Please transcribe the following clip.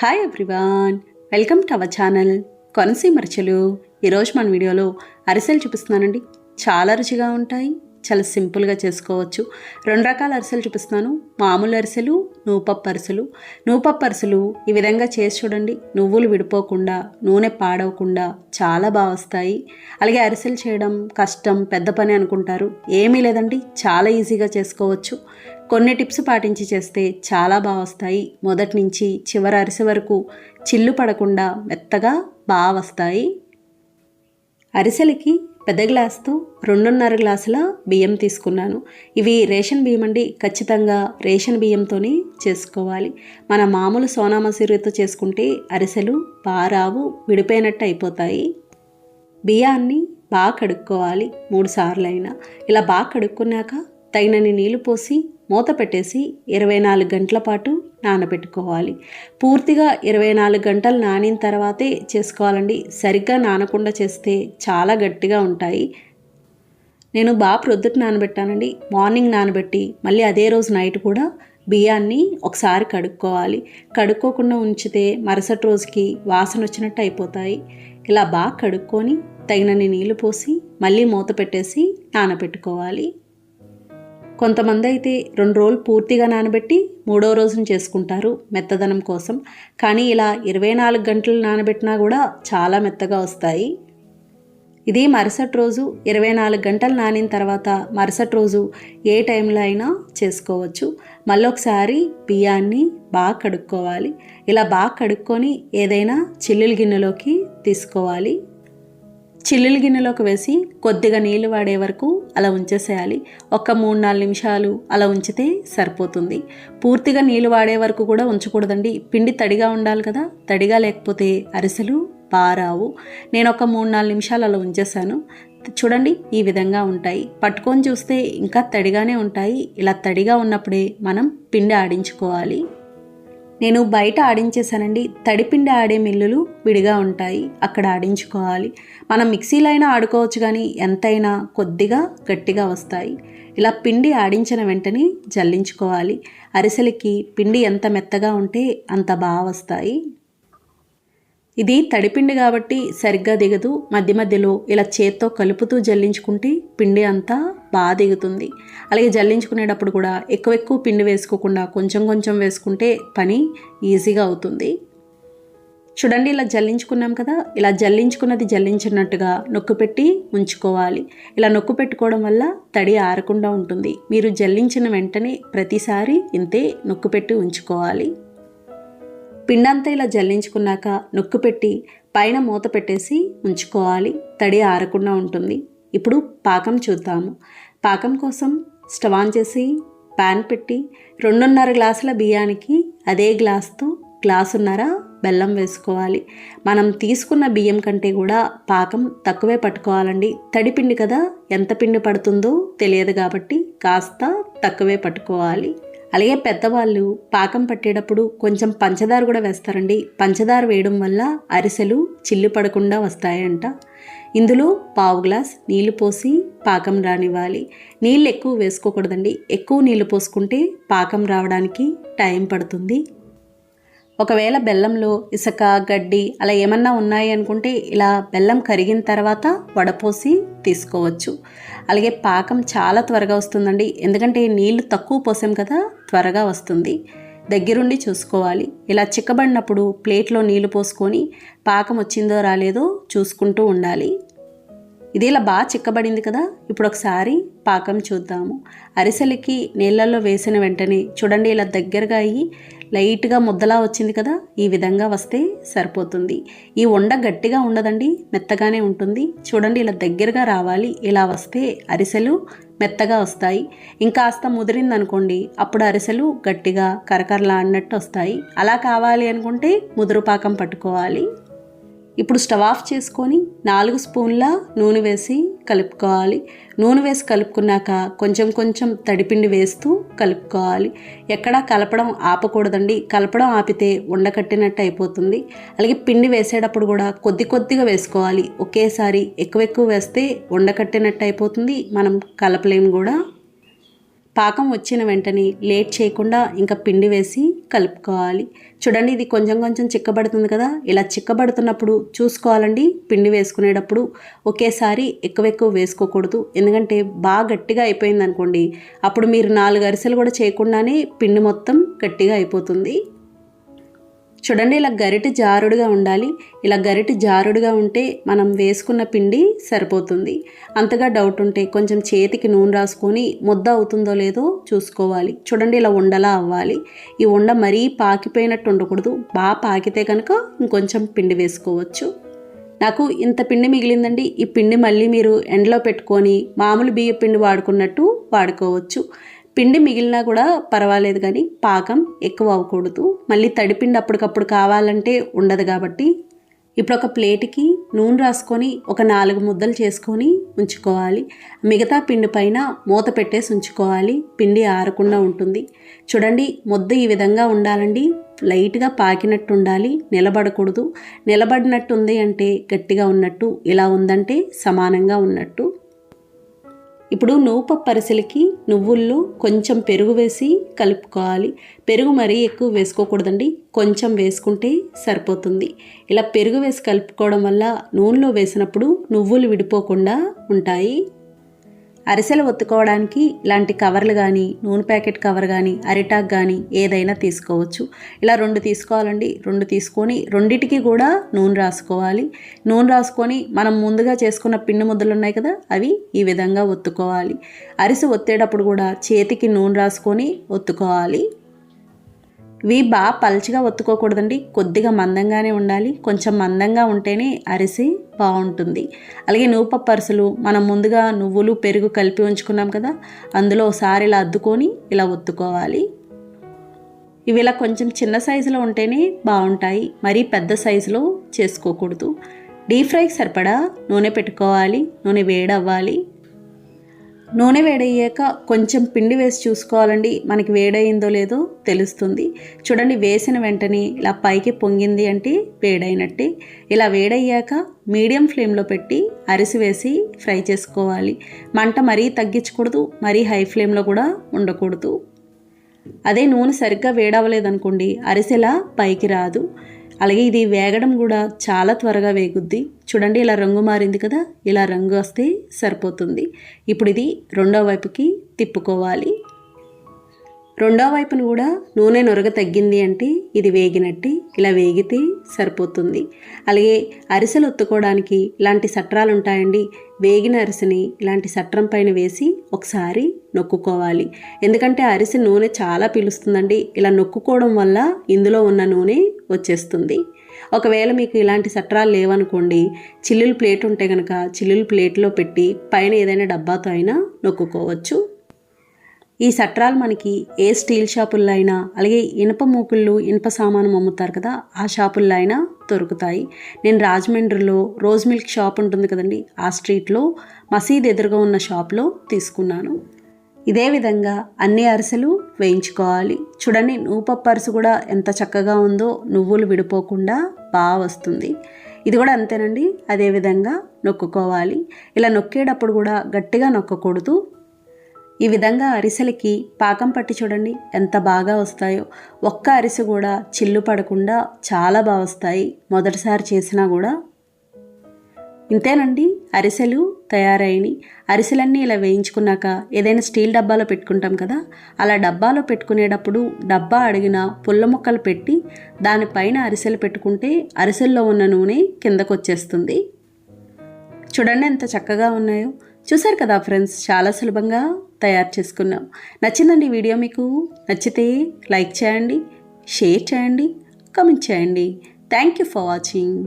Hi everyone welcome to our channel Konaseema రుచులు ఈరోజు మన వీడియోలో అరిసెలు చూపిస్తున్నానండి. చాలా రుచిగా ఉంటాయి చాలా సింపుల్గా చేసుకోవచ్చు. రెండు రకాల అరిసెలు చూపిస్తున్నాను. మామూలు అరిసెలు నువ్వుపప్పు అరిసెలు. నూపప్పు అరిసెలు ఈ విధంగా చేసి చూడండి. నువ్వులు విడిపోకుండా నూనె పాడవకుండా చాలా బాగా వస్తాయి. అలాగే అరిసెలు చేయడం కష్టం పెద్ద పని అనుకుంటారు. ఏమీ లేదండి చాలా ఈజీగా చేసుకోవచ్చు. కొన్ని టిప్స్ పాటించి చేస్తే చాలా బాగా వస్తాయి. మొదటి నుంచి చివరి అరిసె వరకు చిల్లు పడకుండా మెత్తగా బాగా వస్తాయి. అరిసెలకి పెద్ద గ్లాస్తో రెండున్నర గ్లాసుల బియ్యం తీసుకున్నాను. ఇవి రేషన్ బియ్యం అండి. ఖచ్చితంగా రేషన్ బియ్యంతోనే చేసుకోవాలి. మన మామూలు సోనా మసూరితో చేసుకుంటే అరిసెలు బాగా రావు విడిపోయినట్టు అయిపోతాయి. బియ్యాన్ని బాగా కడుక్కోవాలి. మూడు సార్లు అయినా ఇలా బాగా కడుక్కున్నాక తగినన్ని నీళ్ళు పోసి మూత పెట్టేసి ఇరవై నాలుగు గంటల పాటు నానబెట్టుకోవాలి. పూర్తిగా ఇరవై నాలుగు గంటలు నానిన తర్వాతే చేసుకోవాలండి. సరిగ్గా నానకుండా చేస్తే చాలా గట్టిగా ఉంటాయి. నేను బాగా ప్రొద్దుట నానబెట్టానండి. మార్నింగ్ నానబెట్టి మళ్ళీ అదే రోజు నైట్ కూడా బియ్యాన్ని ఒకసారి కడుక్కోవాలి. కడుక్కోకుండా ఉంచితే మరుసటి రోజుకి వాసన వచ్చినట్టు అయిపోతాయి. ఇలా బాగా కడుక్కొని తగినన్ని నీళ్ళు పోసి మళ్ళీ మూత పెట్టేసి నానబెట్టుకోవాలి. కొంతమంది అయితే రెండు రోజులు పూర్తిగా నానబెట్టి మూడో రోజున చేసుకుంటారు మెత్తదనం కోసం. కానీ ఇలా ఇరవై నాలుగు గంటలు నానబెట్టినా కూడా చాలా మెత్తగా వస్తాయి. ఇది మరుసటి రోజు ఇరవై నాలుగు గంటలు నానిన తర్వాత మరుసటి రోజు ఏ టైంలో అయినా చేసుకోవచ్చు. మళ్ళొకసారి బియ్యాన్ని బాగా కడుక్కోవాలి. ఇలా బాగా కడుక్కొని ఏదైనా చిల్లుల గిన్నెలోకి తీసుకోవాలి. చిల్లులు గిన్నెలోకి వేసి కొద్దిగా నీళ్ళు వాడే వరకు అలా ఉంచేసేయాలి. ఒక మూడు నాలుగు నిమిషాలు అలా ఉంచితే సరిపోతుంది. పూర్తిగా నీళ్ళు వాడే వరకు కూడా ఉంచకూడదండి. పిండి తడిగా ఉండాలి కదా తడిగా లేకపోతే అరిసెలు పారావు. నేను ఒక మూడు నాలుగు నిమిషాలు అలా ఉంచేసాను చూడండి ఈ విధంగా ఉంటాయి. పట్టుకొని చూస్తే ఇంకా తడిగానే ఉంటాయి. ఇలా తడిగా ఉన్నప్పుడే మనం పిండి ఆడించుకోవాలి. నేను బయట ఆడించేశానండి. తడిపిండి ఆడే మిల్లులు విడిగా ఉంటాయి. అక్కడ ఆడించుకోవాలి. మనం మిక్సీలో అయినా ఆడుకోవచ్చు కానీ ఎంతైనా కొద్దిగా గట్టిగా వస్తాయి. ఇలా పిండి ఆడించిన వెంటనే జల్లించుకోవాలి. అరిసెలకి పిండి ఎంత మెత్తగా ఉంటే అంత బాగా వస్తాయి. ఇది తడిపిండి కాబట్టి సరిగ్గా దిగదు. మధ్య మధ్యలో ఇలా చేత్తో కలుపుతూ జల్లించుకుంటే పిండి అంతా బాగా దిగుతుంది అలాగే జల్లించుకునేటప్పుడు కూడా ఎక్కువ ఎక్కువ పిండి వేసుకోకుండా కొంచెం కొంచెం వేసుకుంటే పని ఈజీగా అవుతుంది. చూడండి ఇలా జల్లించుకున్నాం కదా ఇలా జల్లించుకున్నది జల్లించినట్టుగా నొక్కు పెట్టి ఉంచుకోవాలి ఇలా నొక్కు పెట్టుకోవడం వల్ల తడి ఆరకుండా ఉంటుంది. మీరు జల్లించిన వెంటనే ప్రతిసారి ఇంతే నొక్కు పెట్టి ఉంచుకోవాలి. పిండంతా ఇలా జల్లించుకున్నాక నొక్కు పెట్టి పైన మూత పెట్టేసి ఉంచుకోవాలి. తడి ఆరకుండా ఉంటుంది. ఇప్పుడు పాకం చూద్దాము. పాకం కోసం స్టవ్ ఆన్ చేసి ప్యాన్ పెట్టి రెండున్నర గ్లాసుల బియ్యానికి అదే గ్లాస్తో గ్లాసున్నర బెల్లం వేసుకోవాలి. మనం తీసుకున్న బియ్యం కంటే కూడా పాకం తక్కువే పట్టుకోవాలండి. తడి పిండి కదా ఎంత పిండి పడుతుందో తెలియదు కాబట్టి కాస్త తక్కువే పట్టుకోవాలి. అలాగే పెద్దవాళ్ళు పాకం పట్టేటప్పుడు కొంచెం పంచదార కూడా వేస్తారండి. పంచదార వేయడం వల్ల అరిసెలు చిల్లు పడకుండా వస్తాయంట. ఇందులో పావు గ్లాస్ నీళ్ళు పోసి పాకం రానివ్వాలి. నీళ్ళు ఎక్కువ వేసుకోకూడదండి. ఎక్కువ నీళ్ళు పోసుకుంటే పాకం రావడానికి టైం పడుతుంది. ఒకవేళ బెల్లంలో ఇసుక గడ్డి అలా ఏమన్నా ఉన్నాయి అనుకుంటే ఇలా బెల్లం కరిగిన తర్వాత వడపోసి తీసుకోవచ్చు. అలాగే పాకం చాలా త్వరగా వస్తుందండి. ఎందుకంటే నీళ్ళు తక్కువ పోసాం కదా త్వరగా వస్తుంది. దగ్గరుండి చూసుకోవాలి. ఇలా చిక్కబడినప్పుడు ప్లేట్లో నీళ్ళు పోసుకొని పాకం వచ్చిందో రాలేదో చూసుకుంటూ ఉండాలి. ఇది ఇలా బాగా చిక్కబడింది కదా. ఇప్పుడు ఒకసారి పాకం చూద్దాము. అరిసెలకి నీళ్ళల్లో వేసిన వెంటనే చూడండి ఇలా దగ్గరగా అయ్యి లైట్గా ముద్దలా వచ్చింది కదా. ఈ విధంగా వస్తే సరిపోతుంది. ఈ ఉండ గట్టిగా ఉండదండి మెత్తగానే ఉంటుంది. చూడండి ఇలా దగ్గరగా రావాలి. ఇలా వస్తే అరిసెలు మెత్తగా వస్తాయి. ఇంకాస్త ముదిరిందనుకోండి అప్పుడు అరిసెలు గట్టిగా కరకరలా అన్నట్టు వస్తాయి. అలా కావాలి అనుకుంటే ముదురు పాకం పట్టుకోవాలి. ఇప్పుడు స్టవ్ ఆఫ్ చేసుకొని నాలుగు స్పూన్ల నూనె వేసి కలుపుకోవాలి. నూనె వేసి కలుపుకున్నాక కొంచెం కొంచెం తడిపిండి వేస్తూ కలుపుకోవాలి. ఎక్కడా కలపడం ఆపకూడదండి. కలపడం ఆపితే ఉండకట్టినట్టు అయిపోతుంది. అలాగే పిండి వేసేటప్పుడు కూడా కొద్ది కొద్దిగా వేసుకోవాలి. ఒకేసారి ఎక్కువ ఎక్కువ వేస్తే ఉండకట్టినట్టు అయిపోతుంది. మనం కలపలేము కూడా. పాకం వచ్చిన వెంటనే లేట్ చేయకుండా ఇంకా పిండి వేసి కలుపుకోవాలి. చూడండి ఇది కొంచెం కొంచెం చిక్కబడుతుంది కదా? ఇలా చిక్కబడుతున్నప్పుడు చూసుకోవాలండి. పిండి వేసుకునేటప్పుడు ఒకేసారి ఎక్కువ ఎక్కువ వేసుకోకూడదు. ఎందుకంటే బాగా గట్టిగా అయిపోయింది అనుకోండి అప్పుడు మీరు నాలుగు అరిసెలు కూడా చేయకుండానే పిండి మొత్తం గట్టిగా అయిపోతుంది. చూడండి ఇలా గరిటె జారుడుగా ఉండాలి. ఇలా గరిటె జారుడుగా ఉంటే మనం వేసుకున్న పిండి సరిపోతుంది. అంతగా డౌట్ ఉంటే కొంచెం చేతికి నూనె రాసుకొని ముద్ద అవుతుందో లేదో చూసుకోవాలి. చూడండి ఇలా ఉండలా అవ్వాలి. ఈ ఉండ మరీ పాకిపోయినట్టు ఉండకూడదు. బాగా పాకితే కనుక ఇంకొంచెం పిండి వేసుకోవచ్చు. నాకు ఇంత పిండి మిగిలిందండి. ఈ పిండి మళ్ళీ మీరు ఎండలో పెట్టుకొని మామూలు బియ్య పిండి వాడుకున్నట్టు వాడుకోవచ్చు. పిండి మిగిలినా కూడా పర్వాలేదు కానీ పాకం ఎక్కువ అవ్వకూడదు. మళ్ళీ తడిపిండి అప్పటికప్పుడు కావాలంటే ఉండదు కాబట్టి ఇప్పుడు ఒక ప్లేట్కి నూనె రాసుకొని ఒక నాలుగు ముద్దలు చేసుకొని ఉంచుకోవాలి. మిగతా పిండి పైన మూత పెట్టేసి ఉంచుకోవాలి. పిండి ఆరకుండా ఉంటుంది. చూడండి ముద్ద ఈ విధంగా ఉండాలండి. లైట్గా పాకినట్టు ఉండాలి. నిలబడకూడదు. నిలబడినట్టు ఉంది అంటే గట్టిగా ఉన్నట్టు ఇలా ఉందంటే సమానంగా ఉన్నట్టు. ఇప్పుడు నువ్వు అరిసెలకి నువ్వుల్లో కొంచెం పెరుగు వేసి కలుపుకోవాలి. పెరుగు మరీ ఎక్కువ వేసుకోకూడదండి. కొంచెం వేసుకుంటే సరిపోతుంది. ఇలా పెరుగు వేసి కలుపుకోవడం వల్ల నూనెలో వేసినప్పుడు నువ్వులు విడిపోకుండా ఉంటాయి. అరిసెలు ఒత్తుకోవడానికి ఇలాంటి కవర్లు కానీ నూనె ప్యాకెట్ కవర్ కానీ అరిటాక్ కానీ ఏదైనా తీసుకోవచ్చు. ఇలా రెండు తీసుకోవాలండి. రెండు తీసుకొని రెండిటికి కూడా నూనె రాసుకోవాలి. నూనె రాసుకొని మనం ముందుగా చేసుకున్న పిండి ముద్దలు ఉన్నాయి కదా అవి ఈ విధంగా ఒత్తుకోవాలి. అరిసె ఒత్తేటప్పుడు కూడా చేతికి నూనె రాసుకొని ఒత్తుకోవాలి. ఇవి బాగా పల్చగా ఒత్తుకోకూడదండి. కొద్దిగా మందంగానే ఉండాలి. కొంచెం మందంగా ఉంటేనే అరిసి బాగుంటుంది. అలాగే నూపప్పు అరిసెలు మనం ముందుగా నువ్వులు పెరుగు కలిపి ఉంచుకున్నాం కదా అందులో ఒకసారి ఇలా అద్దుకొని ఇలా ఒత్తుకోవాలి. ఇవి ఇలా కొంచెం చిన్న సైజులో ఉంటేనే బాగుంటాయి. మరీ పెద్ద సైజులో చేసుకోకూడదు. డీప్ ఫ్రైకి సరిపడా నూనె పెట్టుకోవాలి. నూనె వేడవ్వాలి. నూనె వేడయ్యాక కొంచెం పిండి వేసి చూసుకోవాలండి. మనకి వేడయిందో లేదో తెలుస్తుంది. చూడండి వేసిన వెంటనే ఇలా పైకి పొంగింది అంటే వేడైనట్టే. ఇలా వేడయ్యాక మీడియం ఫ్లేమ్లో పెట్టి అరిసి వేసి ఫ్రై చేసుకోవాలి. మంట మరీ తగ్గించకూడదు మరీ హై ఫ్లేమ్లో కూడా ఉండకూడదు. అదే నూనె సరిగ్గా వేడవలేదనుకోండి అరిసెలా పైకి రాదు. అలాగే ఇది వేగడం కూడా చాలా త్వరగా వేగుద్ది. చూడండి ఇలా రంగు మారింది కదా? ఇలా రంగు వస్తే సరిపోతుంది. ఇప్పుడు ఇది రెండో వైపుకి తిప్పుకోవాలి. రెండో వైపును కూడా నూనె నొరగ తగ్గింది అంటే ఇది వేగినట్టే ఇలా వేగితే సరిపోతుంది. అలాగే అరిసెలు ఒత్తుకోవడానికి ఇలాంటి సట్రాలు ఉంటాయండి. వేగిన అరిసెని ఇలాంటి సట్రం పైన వేసి ఒకసారి నొక్కుకోవాలి. ఎందుకంటే అరిసె నూనె చాలా పీలుస్తుందండి. ఇలా నొక్కుకోవడం వల్ల ఇందులో ఉన్న నూనె వచ్చేస్తుంది. ఒకవేళ మీకు ఇలాంటి సట్రాలు లేవనుకోండి చిల్లులు ప్లేట్ ఉంటే కనుక చిల్లులు ప్లేట్లో పెట్టి పైన ఏదైనా డబ్బాతో అయినా నొక్కుకోవచ్చు. ఈ సట్రాలు మనకి ఏ స్టీల్ షాపుల్లో అయినా అలాగే ఇనప మూకుళ్ళు ఇనుప సామాను అమ్ముతారు కదా ఆ షాపుల్లో అయినా దొరుకుతాయి. నేను రాజమండ్రిలో రోజ్ మిల్క్ షాప్ ఉంటుంది కదండి ఆ స్ట్రీట్లో మసీద్ ఎదురుగా ఉన్న షాప్లో తీసుకున్నాను. ఇదే విధంగా అన్ని అరిసెలు వేయించుకోవాలి. చూడండి నూపప్పు అరిసె కూడా ఎంత చక్కగా ఉందో నువ్వులు విడిపోకుండా బాగా వస్తుంది. ఇది కూడా అంతేనండి అదేవిధంగా నొక్కుకోవాలి. ఇలా నొక్కేటప్పుడు కూడా గట్టిగా నొక్కకూడదు. ఈ విధంగా అరిసెలకి పాకం పట్టి చూడండి ఎంత బాగా వస్తాయో. ఒక్క అరిసె కూడా చిల్లు పడకుండా చాలా బాగా వస్తాయి. మొదటిసారి చేసినా కూడా ఇంతేనండి అరిసెలు తయారైనవి అరిసెలన్నీ ఇలా వేయించుకున్నాక ఏదైనా స్టీల్ డబ్బాలో పెట్టుకుంటాం కదా అలా డబ్బాలో పెట్టుకునేటప్పుడు డబ్బా అడిగిన పుల్ల ముక్కలు పెట్టి దానిపైన అరిసెలు పెట్టుకుంటే అరిసెల్లో ఉన్న నూనె కిందకు వచ్చేస్తుంది చూడండి ఎంత చక్కగా ఉన్నాయో. చూసారు కదా ఫ్రెండ్స్ చాలా సులభంగా తయారు చేసుకున్నాం. నచ్చిందండి వీడియో మీకు? నచ్చితే లైక్ చేయండి షేర్ చేయండి కామెంట్ చేయండి. Thank you for watching.